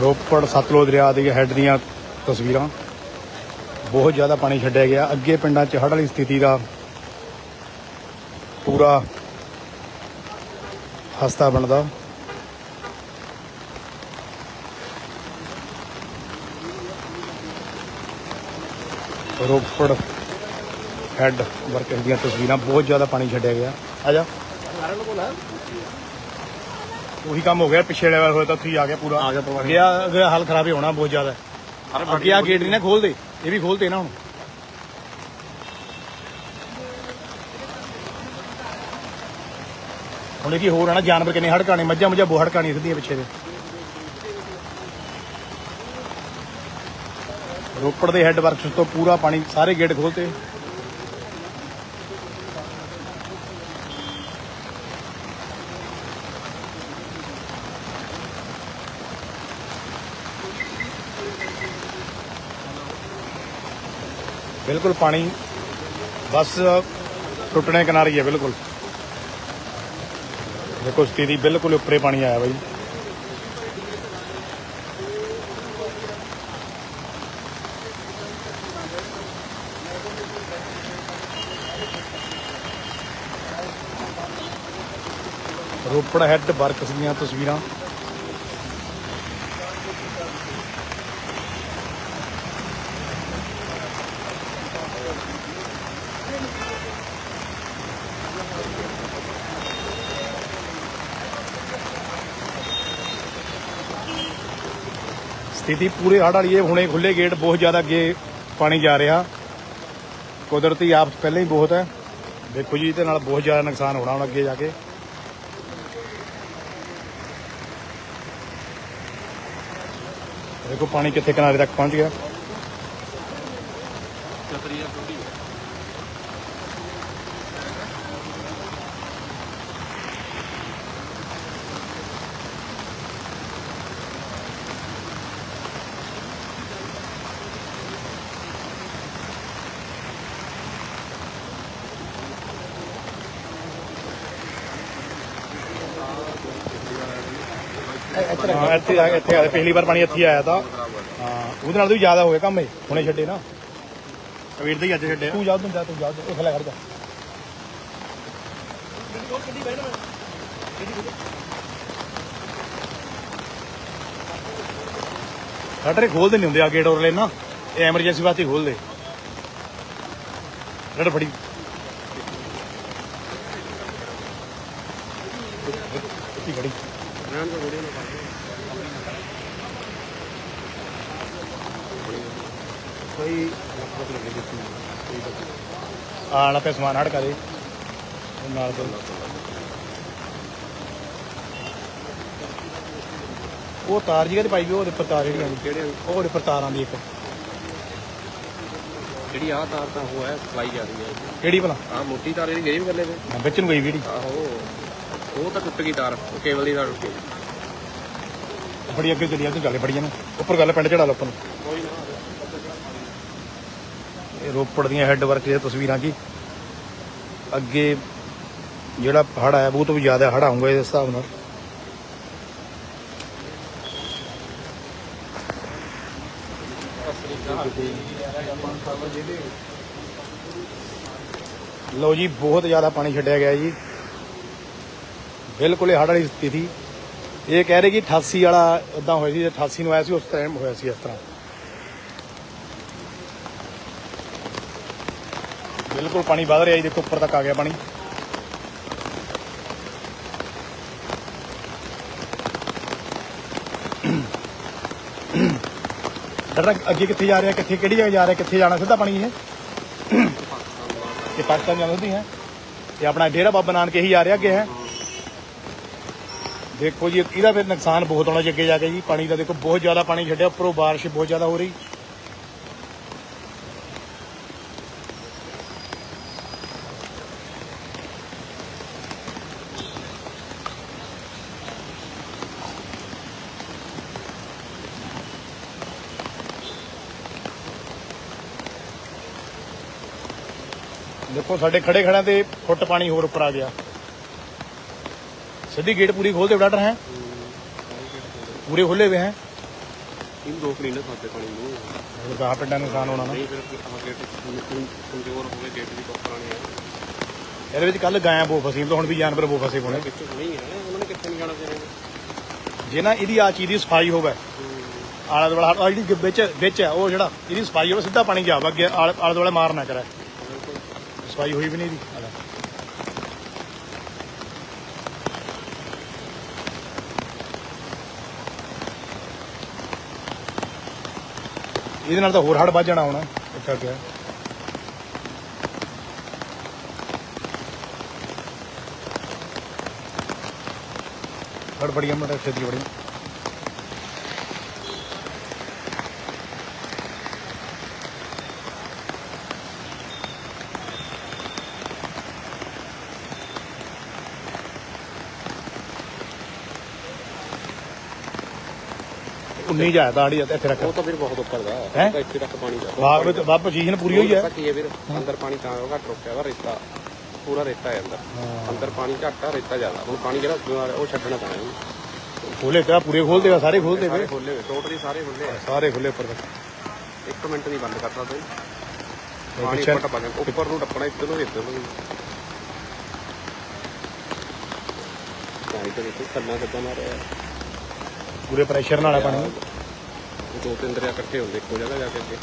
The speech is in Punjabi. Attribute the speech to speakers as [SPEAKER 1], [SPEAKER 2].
[SPEAKER 1] ਰੋਪੜ ਸਤਲੁਜ ਦਰਿਆ ਦੀ ਹੈੱਡ ਦੀਆਂ ਤਸਵੀਰਾਂ। ਬਹੁਤ ਜ਼ਿਆਦਾ ਪਾਣੀ ਛੱਡਿਆ ਗਿਆ। ਅੱਗੇ ਪਿੰਡਾਂ 'ਚ ਹੜ੍ਹ ਵਾਲੀ ਸਥਿਤੀ ਦਾ ਪੂਰਾ ਹਸਤਾ ਬਣਦਾ। ਰੋਪੜ ਹੈੱਡ ਵਰਕਰ ਦੀਆਂ ਤਸਵੀਰਾਂ। ਬਹੁਤ ਜ਼ਿਆਦਾ ਪਾਣੀ ਛੱਡਿਆ ਗਿਆ। ਆ ਜਾ। ਉਹੀ ਕੰਮ ਹੋ ਗਿਆ ਪਿੱਛੇ ਵਾਲਾ ਹੋਇਆ ਤਾਂ ਉੱਥੇ ਹੀ ਆ ਗਿਆ ਪੂਰਾ।
[SPEAKER 2] ਆ ਗਿਆ ਪੂਰਾ।
[SPEAKER 1] ਅੱਗੇ ਆ- ਅੱਗੇ ਹਾਲ ਖਰਾਬ ਹੀ ਹੋਣਾ ਬਹੁਤ ਜ਼ਿਆਦਾ। ਅੱਗੇ ਆ ਗੇਟ ਨਹੀਂ ਨਾ ਖੋਲਦੇ ਇਹ ਵੀ ਖੋਲਦੇ ਨਾ ਹੁਣ। ਹੁਣ ਇਹ ਕੀ ਹੋਰ ਆ ਨਾ ਜਾਨਵਰ ਕਿੰਨੇ ਹੜਕਾਣੇ ਮੱਝਾਂ ਮੁੱਝਾਂ ਬਹੁਤ ਹੜਕਾਣੀ ਸਿੱਧੀਆਂ ਪਿੱਛੇ ਦੇ। ਰੋਪੜ ਦੇ ਹੈੱਡ ਵਰਕਸ ਤੋਂ ਪੂਰਾ ਪਾਣੀ ਸਾਰੇ ਗੇਟ ਖੋਲਤੇ। ਬਿਲਕੁਲ ਪਾਣੀ ਬਸ ਟੁੱਟਣੇ ਕਿਨਾਰੇ ਹੀ ਹੈ ਬਿਲਕੁਲ। ਦੇਖੋ ਸਥਿਤੀ ਬਿਲਕੁਲ ਉੱਪਰੇ ਪਾਣੀ ਆਇਆ ਬਾਈ। ਰੋਪੜ ਹੈੱਡ ਵਰਕਸ ਦੀਆਂ ਤਸਵੀਰਾਂ। ਸਥਿਤੀ ਪੂਰੇ ਹੜ੍ਹ ਵਾਲੀ ਹੈ। ਹੁਣੇ ਖੁੱਲੇ ਗੇਟ ਬਹੁਤ ਜ਼ਿਆਦਾ ਅੱਗੇ ਪਾਣੀ ਜਾ ਰਿਹਾ। ਕੁਦਰਤੀ ਆਫਤ ਪਹਿਲਾਂ ਹੀ ਬਹੁਤ ਹੈ। ਦੇਖੋ ਜੀ, ਇਹਦੇ ਨਾਲ ਬਹੁਤ ਜ਼ਿਆਦਾ ਨੁਕਸਾਨ ਹੋਣਾ ਹੁਣ ਅੱਗੇ ਜਾ ਕੇ। ਦੇਖੋ ਪਾਣੀ ਕਿੱਥੇ ਕਿਨਾਰੇ ਤੱਕ ਪਹੁੰਚ ਗਿਆ। ਹਾਂ ਇੱਥੇ ਆ ਇੱਥੇ ਆ ਪਿਛਲੀ ਵਾਰ ਪਾਣੀ ਇੱਥੇ ਆਇਆ ਤਾਂ। ਹਾਂ ਉਹਦੇ ਨਾਲ ਵੀ ਜ਼ਿਆਦਾ ਹੋ ਗਿਆ ਕੰਮ ਇਹ ਹੁਣੇ ਛੱਡੇ ਨਾ।
[SPEAKER 2] ਕਬੀਰ ਦੇ ਹੀ ਅੱਜ ਛੱਡਿਆ
[SPEAKER 1] ਤੂੰ ਜਾ ਤੂੰ ਜਾ ਤੂੰ ਜਾ ਉਹ ਖਲਾ ਖੜ ਜਾ। ਸ਼ਟਰ ਖੋਲਦੇ ਨਹੀਂ ਹੁੰਦੇ ਆ ਗੇਟ ਔਰਲੇ ਨਾ ਇਹ ਐਮਰਜੈਂਸੀ ਵਾਸਤੇ ਖੋਲਦੇ। ਰੜ ਫੜੀ। ਇੱਥੇ ਖੜੀ। ਆਣਾ ਪੇ ਸਮਾਨ ਹੜ ਕਰੇ ਨਾਲ ਤੋਂ ਉਹ ਤਾਰ ਜੀ ਤੇ ਪਾਈ ਵੀ ਉਹਦੇ ਉੱਪਰ ਤਾਰ ਜਿਹੜੀ ਆਉਂਦੀ
[SPEAKER 2] ਕਿਹੜੇ
[SPEAKER 1] ਉਹ ਉਹਦੇ ਉੱਪਰ ਤਾਰ ਆਉਂਦੀ ਇੱਕ।
[SPEAKER 2] ਜਿਹੜੀ ਆਹ ਤਾਰ ਤਾਂ ਉਹ ਹੈ ਜਾ ਰਹੀ ਹੈ।
[SPEAKER 1] ਕਿਹੜੀ ਭਲਾ?
[SPEAKER 2] ਆਹ ਮੋਟੀ ਤਾਰ ਜਿਹੜੀ ਗਈ ਵੀ ਗੱਲੇ ਤੇ
[SPEAKER 1] ਵਿੱਚ ਨੂੰ ਗਈ ਵੀੜੀ
[SPEAKER 2] ਆਹੋ। ਉਹ ਤਾਂ ਟੁੱਟ ਗਈ ਤਾਰ, ਉਹ ਕੇਬਲ ਦੀ ਤਾਰ ਟੁੱਟ ਗਈ।
[SPEAKER 1] ਬੜੀ ਅੱਗੇ ਚੱਲੀ ਆ, ਤੂੰ ਬੜੀਆਂ ਨੂੰ ਉੱਪਰ ਗੱਲ ਪਿੰਡ ਚੜਾ ਲਓ ਉੱਪਰ ਨੂੰ। ਇਹ ਰੋਪੜ ਦੀਆਂ ਹੈੱਡ ਵਰਕ ਦੀਆਂ ਤਸਵੀਰਾਂ ਜੀ। ਅੱਗੇ ਜਿਹੜਾ ਹੜ ਆਇਆ, ਬਹੁਤ ਵੀ ਜ਼ਿਆਦਾ ਹੜ ਆਉਂਗਾ ਇਸ ਹਿਸਾਬ ਨਾਲ। ਲਓ ਜੀ, ਬਹੁਤ ਜ਼ਿਆਦਾ ਪਾਣੀ ਛੱਡਿਆ ਗਿਆ ਜੀ। ਬਿਲਕੁਲ ਇਹ ਹੜ ਵਾਲੀ ਸਥਿਤੀ। ਇਹ ਕਹਿ ਰਹੇ ਕਿ 88 ਵਾਲਾ ਉਦਾਂ ਹੋਇਆ ਸੀ 88 ਨੂੰ ਆਇਆ ਸੀ, ਉਸ ਟਾਈਮ ਹੋਇਆ ਸੀ ਇਸ ਤਰ੍ਹਾਂ। ਬਿਲਕੁਲ ਪਾਣੀ ਵਧ ਰਿਹਾ ਜੀ, ਦੇਖੋ ਉੱਪਰ ਤੱਕ ਆ ਗਿਆ ਪਾਣੀ। ਡਰ ਅੱਗੇ ਕਿੱਥੇ ਜਾ ਰਿਹਾ, ਕਿੱਥੇ ਕਿਹੜੀ ਜਗ੍ਹਾ ਜਾ ਰਿਹਾ, ਕਿੱਥੇ ਜਾਣਾ, ਸਿੱਧਾ ਪਾਣੀ ਇਹ। ਇਹ ਪਾਕਿਸਤਾਨ ਜਾਣਾ ਹੈ। ਇਹ ਆਪਣਾ ਡੇਰਾ ਬਾਬਾ ਨਾਨਕ ਇਹੀ ਜਾ ਰਿਹਾ, ਅੱਗੇ ਹੈ। ਦੇਖੋ ਜੀ, ਇਹਦਾ ਫਿਰ ਨੁਕਸਾਨ ਬਹੁਤ ਹੋਣਾ ਜੀ ਅੱਗੇ ਜਾ ਕੇ ਜੀ। ਪਾਣੀ ਦਾ ਦੇਖੋ, ਬਹੁਤ ਜ਼ਿਆਦਾ ਪਾਣੀ ਛੱਡਿਆ, ਉੱਪਰੋਂ ਬਾਰਿਸ਼ ਬਹੁਤ ਜ਼ਿਆਦਾ ਹੋ ਰਹੀ। ਦੇਖੋ, ਸਾਡੇ ਖੜੇ ਖੜਿਆਂ ਤੇ ਫੁੱਟ ਪਾਣੀ ਹੋਰ ਉੱਪਰ ਆ ਗਿਆ। ਸਿੱਧੀ गेट पूरी खोल दे डॉक्टर हैं पूरे खुले हुए हैं
[SPEAKER 2] ਇਹਨੂੰ ਦੋ ਕਲੀਨਰ ਖਾਤੇ ਪਾਣੀ ਨੂੰ
[SPEAKER 1] ਇਹ ਗਾਹ ਪਿੰਡਾਂ ਨੂੰ ਨੁਕਸਾਨ ਹੋਣਾ ਨਾ
[SPEAKER 2] ਨਹੀਂ ਫਿਰ ਆਹ ਗੇਟ ਕਮਜ਼ੋਰ ਹੋ ਗਏ ਗੇਟ ਦੀ ਬਹੁਤ ਪੁਰਾਣੀ ਹੈ
[SPEAKER 1] ਇਹਦੇ ਵਿੱਚ ਕੱਲ ਗਾਇਆਂ ਬੋ ਫਸੀਮ ਤੋਂ ਹੁਣ ਵੀ ਜਾਨਵਰ ਬੋ ਫਸੇ ਹੋਣੇ
[SPEAKER 2] ਵਿੱਚ ਨਹੀਂ ਹੈ ਉਹਨਾਂ ਨੇ ਕਿੱਥੇ ਨਹੀਂ ਜਾਣਾ ਫਿਰ
[SPEAKER 1] ਜੇ ਨਾ ਇਹਦੀ ਆ ਚੀਜ਼ ਦੀ ਸਫਾਈ ਹੋਵੇ ਆਲਾ ਦੁਆਲਾ ਆਹ ਜਿਹੜੀ ਵਿੱਚ ਵਿੱਚ ਹੈ ਉਹ ਜਿਹੜਾ ਇਹਦੀ ਸਫਾਈ ਹੋਵੇ ਸਿੱਧਾ ਪਾਣੀ ਜਾਵੇ ਅੱਗੇ ਆਲੇ ਆਲੇ ਦੁਆਲੇ ਮਾਰ ਨਾ ਕਰੇ ਸਫਾਈ ਹੋਈ ਵੀ ਨਹੀਂ ਇਹਦੀ ਆਲਾ। ਇਹਦੇ ਨਾਲ ਤਾਂ ਹੋਰ ਹੜ ਵੱਧ ਜਾਣਾ ਹੋਣਾ ਅੱਛਾ ਗਿਆ ਹੜ ਬੜੀਆਂ ਮੋਟਰ ਖੇਤੀ ਬੜੀ ਉਨੀ ਜਾਇਦਾ ਆੜੀ ਇੱਥੇ ਰੱਖ।
[SPEAKER 2] ਉਹ ਤਾਂ ਫਿਰ ਬਹੁਤ ਉੱਪਰ ਦਾ।
[SPEAKER 1] ਹੈਂ?
[SPEAKER 2] ਤਾਂ ਇੱਥੇ ਤੱਕ ਪਾਣੀ ਦਾ।
[SPEAKER 1] ਬਾਗ ਵਿੱਚ ਬਾਪ ਪੋਜੀਸ਼ਨ ਪੂਰੀ ਹੋਈ ਹੈ
[SPEAKER 2] ਕੀ ਹੈ ਵੀਰ? ਅੰਦਰ ਪਾਣੀ ਤਾਂ ਘੱਟ ਰੁਕਿਆ ਵਾ ਰੇਤਾ। ਪੂਰਾ ਰੇਤਾ ਹੈ ਅੰਦਰ। ਅੰਦਰ ਪਾਣੀ ਘੱਟ ਆ ਰੇਤਾ ਜ਼ਿਆਦਾ। ਹੁਣ ਪਾਣੀ ਜਿਹੜਾ ਉਹ ਛੱਡਣਾ ਪੈਣਾ ਇਹਨੂੰ।
[SPEAKER 1] ਖੋਲੇ ਪਿਆ ਪੂਰੇ ਖੋਲਦੇ ਵਾ ਸਾਰੇ ਖੋਲਦੇ
[SPEAKER 2] ਸਾਰੇ
[SPEAKER 1] ਵੇ
[SPEAKER 2] ਖੋਲੇ ਹੋਏ ਟੋਟਲੀ ਸਾਰੇ ਖੋਲੇ ਆ।
[SPEAKER 1] ਸਾਰੇ ਖੁੱਲੇ ਉੱਪਰ ਤੱਕ।
[SPEAKER 2] ਇੱਕ ਮਿੰਟ ਨਹੀਂ ਬੰਦ ਕਰਦਾ ਤੂੰ
[SPEAKER 1] ਤੇ
[SPEAKER 2] ਪਾਣੀ ਉੱਪਰ ਟੱਪਣਾ ਉੱਪਰ ਨੂੰ ਟੱਪਣਾ ਇੱਧਰ ਨੂੰ ਇੱਧਰ ਨੂੰ ਪਾਣੀ ਤਾਂ ਇੱਥੇ ਕੱਲਾ ਕੱਦਾ ਮਾਰਿਆ।
[SPEAKER 1] ਪੂਰੇ ਪ੍ਰੈਸ਼ਰ ਨਾਲ ਹੈ ਪਾਣੀ
[SPEAKER 2] ਦੋ ਤਿੰਨ ਦਰਿਆ ਇਕੱਠੇ ਹੁੰਦੇ, ਇੱਕੋ ਜਗ੍ਹਾ ਜਾ ਕੇ ਅੱਗੇ।